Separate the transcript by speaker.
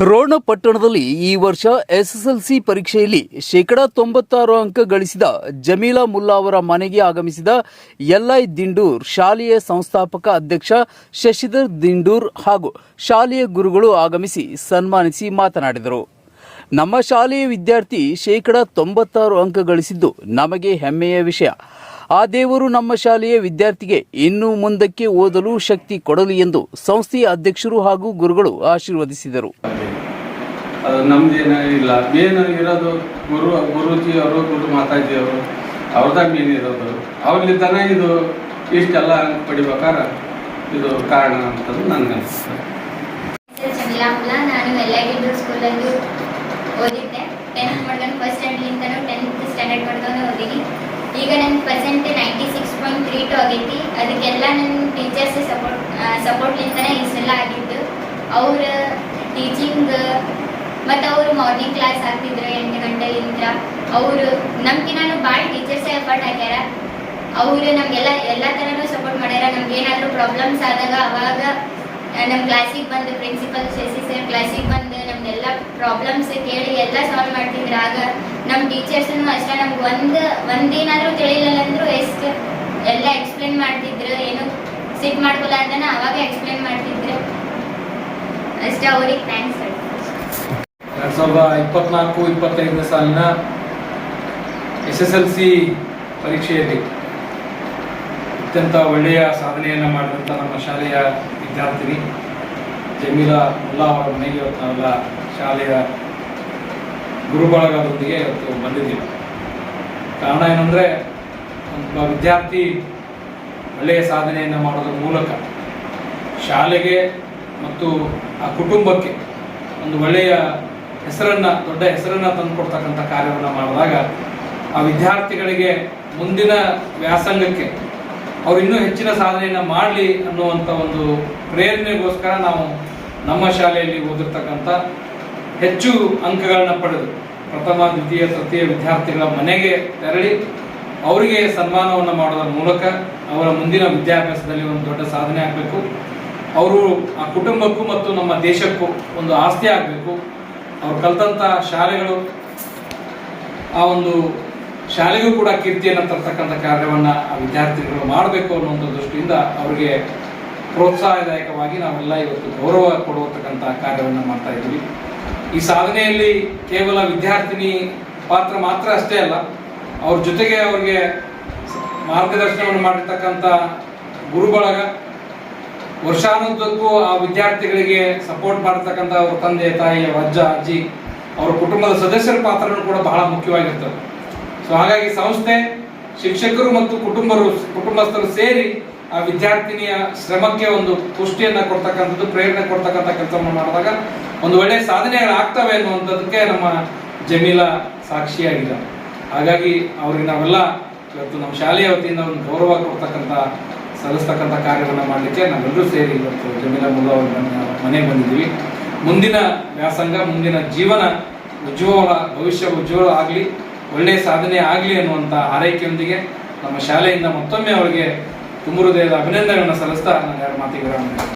Speaker 1: ರೋಣ ಪಟ್ಟಣದಲ್ಲಿ ಈ ವರ್ಷ ಎಸ್ಎಸ್ಎಲ್ಸಿ ಪರೀಕ್ಷೆಯಲ್ಲಿ ಶೇಕಡಾ ತೊಂಬತ್ತಾರು ಅಂಕ ಗಳಿಸಿದ ಜಮೀಲಾ ಮುಲ್ಲಾ ಅವರ ಮನೆಗೆ ಆಗಮಿಸಿದ ಎಲ್ಐ ದಿಂಡೂರ್ ಶಾಲೆಯ ಸಂಸ್ಥಾಪಕ ಅಧ್ಯಕ್ಷ ಶಶಿಧರ್ ದಿಂಡೂರ್ ಹಾಗೂ ಶಾಲೆಯ ಗುರುಗಳು ಆಗಮಿಸಿ ಸನ್ಮಾನಿಸಿ ಮಾತನಾಡಿದರು. ನಮ್ಮ ಶಾಲೆಯ ವಿದ್ಯಾರ್ಥಿ ಶೇಕಡಾ ತೊಂಬತ್ತಾರು ಅಂಕ ಗಳಿಸಿದ್ದು ನಮಗೆ ಹೆಮ್ಮೆಯ ವಿಷಯ. ಆ ದೇವರು ನಮ್ಮ ಶಾಲೆಯ ವಿದ್ಯಾರ್ಥಿಗೆ ಇನ್ನೂ ಮುಂದಕ್ಕೆ ಓದಲು ಶಕ್ತಿ ಕೊಡಲಿ ಎಂದು ಸಂಸ್ಥೆಯ ಅಧ್ಯಕ್ಷರು ಹಾಗೂ ಗುರುಗಳು ಆಶೀರ್ವದಿಸಿದರು.
Speaker 2: ನಮ್ದೇನ ಇಲ್ಲ. ಮೇನ್ ಇರೋದು ಗುರು ಗುರುಜಿ ಅವರು ಗುರು ಮಾತಾಜಿ ಅವರು ಅವ್ರದ ಮೇನ್ ಇರೋದು. ಅವ್ರಲ್ಲಿದ್ದಾನೆ ಇದು ಇಷ್ಟೆಲ್ಲ ಪಡಿಬೇಕಾರೆ? ಇದು ಕಾರಣ ಅಂತಂದು ನನಗೆ
Speaker 3: ನಾನು ಎಲ್ ಐ ಡಿ ಸ್ಕೂಲಲ್ಲಿ ಓದಿದ್ದೆ. ಟೆಂತ್ ಮಾಡ್ಕೊಂಡು ಫಸ್ಟ್ ಸ್ಟ್ಯಾಂಡರ್ಡ್ಲಿಂದನೂ ಟೆಂತ್ ಸ್ಟ್ಯಾಂಡರ್ಡ್ ಮಾಡ್ಕೊಂಡು ಓದಿನಿ. ಈಗ ನನ್ನ percent ninety six point three two ಆಗೈತಿ. ಅದಕ್ಕೆಲ್ಲ ನನ್ನ ಟೀಚರ್ಸ್ ಸಪೋರ್ಟ್ ಸಪೋರ್ಟ್ಲಿಂದನೇ ಇಷ್ಟೆಲ್ಲ ಆಗಿದ್ದು. ಅವ್ರ ಟೀಚಿಂಗ್ ಮತ್ತು ಅವರು ಮಾರ್ನಿಂಗ್ ಕ್ಲಾಸ್ ಆಗ್ತಿದ್ರು ಎಂಟು ಗಂಟೆಲಿಂದ ಅವರು ನಮ್ಗಿನ್ನೂ ಭಾಳ ಟೀಚರ್ಸೇ ಎಫರ್ಟ್ ಹಾಕ್ಯಾರ. ಅವರು ನಮಗೆಲ್ಲ ಎಲ್ಲ ಥರನೂ ಸಪೋರ್ಟ್ ಮಾಡ್ಯಾರ. ನಮ್ಗೆ ಏನಾದರೂ ಪ್ರಾಬ್ಲಮ್ಸ್ ಆದಾಗ ಅವಾಗ ನಮ್ಮ ಕ್ಲಾಸಿಗೆ ಬಂದು ಪ್ರಿನ್ಸಿಪಲ್ ಶಶಿ ಸರ್ ಕ್ಲಾಸಿಗೆ ಬಂದು ನಮ್ದೆಲ್ಲ ಪ್ರಾಬ್ಲಮ್ಸ್ ಕೇಳಿ ಎಲ್ಲ ಸಾಲ್ವ್ ಮಾಡ್ತಿದ್ರು ಆಗ ನಮ್ಮ ಟೀಚರ್ಸ್ನು ಅಷ್ಟೇ, ನಮ್ಗೆ ಒಂದು ಒಂದೇನಾದರೂ ತಿಳಿಲಿಲ್ಲ ಅಂದರೂ ಎಷ್ಟು ಎಲ್ಲ ಎಕ್ಸ್ಪ್ಲೇನ್ ಮಾಡ್ತಿದ್ರು, ಏನು ಸಿಟ್ ಮಾಡ್ಕೊಲಾರ್ದನ ಅವಾಗ ಎಕ್ಸ್ಪ್ಲೇನ್ ಮಾಡ್ತಿದ್ರು. ಅಷ್ಟೇ ಅವ್ರಿಗೆ ಥ್ಯಾಂಕ್ಸ್
Speaker 4: ಎರಡು ಸಾವಿರದ ಇಪ್ಪತ್ನಾಲ್ಕು, ಇಪ್ಪತ್ತೈದನೇ ಸಾಲಿನ ಎಸ್ ಎಸ್ ಎಲ್ ಸಿ ಪರೀಕ್ಷೆಯಲ್ಲಿ ಅತ್ಯಂತ ಒಳ್ಳೆಯ ಸಾಧನೆಯನ್ನು ಮಾಡಿದಂಥ ನಮ್ಮ ಶಾಲೆಯ ವಿದ್ಯಾರ್ಥಿನಿ ಜಮೀಲಾ ಮುಲ್ಲಾ ಅವರ ಮನೆಗೆ ಇವತ್ತು ನಾವೆಲ್ಲ ಶಾಲೆಯ ಗುರುಬಳಗದೊಂದಿಗೆ ಇವತ್ತು ಬಂದಿದ್ದೀವಿ. ಕಾರಣ ಏನಂದರೆ, ಒಬ್ಬ ವಿದ್ಯಾರ್ಥಿ ಒಳ್ಳೆಯ ಸಾಧನೆಯನ್ನು ಮಾಡೋದ್ರ ಮೂಲಕ ಶಾಲೆಗೆ ಮತ್ತು ಆ ಕುಟುಂಬಕ್ಕೆ ಒಂದು ಒಳ್ಳೆಯ ಹೆಸರನ್ನ, ದೊಡ್ಡ ಹೆಸರನ್ನ ತಂದುಕೊಡ್ತಕ್ಕಂಥ ಕಾರ್ಯವನ್ನು ಮಾಡಿದಾಗ ಆ ವಿದ್ಯಾರ್ಥಿಗಳಿಗೆ ಮುಂದಿನ ವ್ಯಾಸಂಗಕ್ಕೆ ಅವರು ಇನ್ನೂ ಹೆಚ್ಚಿನ ಸಾಧನೆಯನ್ನು ಮಾಡಲಿ ಅನ್ನುವಂಥ ಒಂದು ಪ್ರೇರಣೆಗೋಸ್ಕರ ನಾವು ನಮ್ಮ ಶಾಲೆಯಲ್ಲಿ ಓದಿರ್ತಕ್ಕಂಥ ಹೆಚ್ಚು ಅಂಕಗಳನ್ನ ಪಡೆದು ಪ್ರಥಮ, ದ್ವಿತೀಯ, ತೃತೀಯ ವಿದ್ಯಾರ್ಥಿಗಳ ಮನೆಗೆ ತೆರಳಿ ಅವರಿಗೆ ಸನ್ಮಾನವನ್ನು ಮಾಡೋದ್ರ ಮೂಲಕ ಅವರ ಮುಂದಿನ ವಿದ್ಯಾಭ್ಯಾಸದಲ್ಲಿ ಒಂದು ದೊಡ್ಡ ಸಾಧನೆ ಆಗಬೇಕು. ಅವರು ಆ ಕುಟುಂಬಕ್ಕೂ ಮತ್ತು ನಮ್ಮ ದೇಶಕ್ಕೂ ಒಂದು ಆಸ್ತಿ ಆಗಬೇಕು. ಅವ್ರು ಕಲ್ತಂಥ ಶಾಲೆಗಳು, ಆ ಒಂದು ಶಾಲೆಗೂ ಕೂಡ ಕೀರ್ತಿಯನ್ನು ತರ್ತಕ್ಕಂಥ ಕಾರ್ಯವನ್ನು ಆ ವಿದ್ಯಾರ್ಥಿಗಳು ಮಾಡಬೇಕು ಅನ್ನುವಂಥ ದೃಷ್ಟಿಯಿಂದ ಅವರಿಗೆ ಪ್ರೋತ್ಸಾಹದಾಯಕವಾಗಿ ನಾವೆಲ್ಲ ಇವತ್ತು ಗೌರವ ಕೊಡುವತಕ್ಕಂಥ ಕಾರ್ಯವನ್ನು ಮಾಡ್ತಾ ಇದ್ದೀವಿ. ಈ ಸಾಧನೆಯಲ್ಲಿ ಕೇವಲ ವಿದ್ಯಾರ್ಥಿನಿ ಪಾತ್ರ ಮಾತ್ರ ಅಷ್ಟೇ ಅಲ್ಲ, ಅವ್ರ ಜೊತೆಗೆ ಅವ್ರಿಗೆ ಮಾರ್ಗದರ್ಶನವನ್ನು ಮಾಡಿರ್ತಕ್ಕಂಥ ಗುರುಬಳಗ, ವರ್ಷಾನುದ್ದಕ್ಕೂ ಆ ವಿದ್ಯಾರ್ಥಿಗಳಿಗೆ ಸಪೋರ್ಟ್ ಮಾಡ್ತಕ್ಕಂಥ ಅವ್ರ ತಂದೆ, ತಾಯಿ ಅಜ್ಜ, ಅಜ್ಜಿ, ಅವರ ಕುಟುಂಬದ ಸದಸ್ಯರ ಪಾತ್ರನೂ ಕೂಡ ಬಹಳ ಮುಖ್ಯವಾಗಿರ್ತದೆ. ಸೊ ಹಾಗಾಗಿ ಸಂಸ್ಥೆ ಶಿಕ್ಷಕರು ಮತ್ತು ಕುಟುಂಬರು, ಕುಟುಂಬಸ್ಥರು ಸೇರಿ ಆ ವಿದ್ಯಾರ್ಥಿನಿಯ ಶ್ರಮಕ್ಕೆ ಒಂದು ಪುಷ್ಟಿಯನ್ನ ಕೊಡ್ತಕ್ಕಂಥದ್ದು, ಪ್ರೇರಣೆ ಕೊಡ್ತಕ್ಕಂಥ ಕೆಲಸವನ್ನು ಮಾಡಿದಾಗ ಒಂದು ಒಳ್ಳೆಯ ಸಾಧನೆಗಳಾಗ್ತವೆ ಅನ್ನುವಂಥದ್ದಕ್ಕೆ ನಮ್ಮ ಜಮೀಲ ಸಾಕ್ಷಿಯಾಗಿದೆ ಹಾಗಾಗಿ ಅವ್ರಿಗೆ ನಾವೆಲ್ಲ ಇವತ್ತು ನಮ್ಮ ಶಾಲೆಯ ವತಿಯಿಂದ ಒಂದು ಗೌರವ ಕೊಡ್ತಕ್ಕಂಥ, ಸಲ್ಲಿಸ್ತಕ್ಕಂಥ ಕಾರ್ಯಗಳನ್ನ ಮಾಡಲಿಕ್ಕೆ ನಾವೆಲ್ಲರೂ ಸೇರಿ ಇವತ್ತು ಜಮೀಲ ಮುಲ್ಲಾ ಅವ್ರ ಮನೆ- ಮನೆಗೆ ಬಂದಿದ್ದೀವಿ. ಮುಂದಿನ ವ್ಯಾಸಂಗ, ಮುಂದಿನ ಜೀವನ ಉಜ್ವಲ, ಭವಿಷ್ಯ ಉಜ್ವಲ ಆಗಲಿ ಒಳ್ಳೆಯ ಸಾಧನೆ ಆಗಲಿ ಅನ್ನುವಂಥ ಆರೈಕೆಯೊಂದಿಗೆ ನಮ್ಮ ಶಾಲೆಯಿಂದ ಮತ್ತೊಮ್ಮೆ ಅವರಿಗೆ ತುಂಬ ಹೃದಯದ ಅಭಿನಂದನೆಗಳನ್ನು ಸಲ್ಲಿಸ್ತಾ ನಾನು ಯಾರು ಮಾತಿಗೆ ವಿರಾಮ.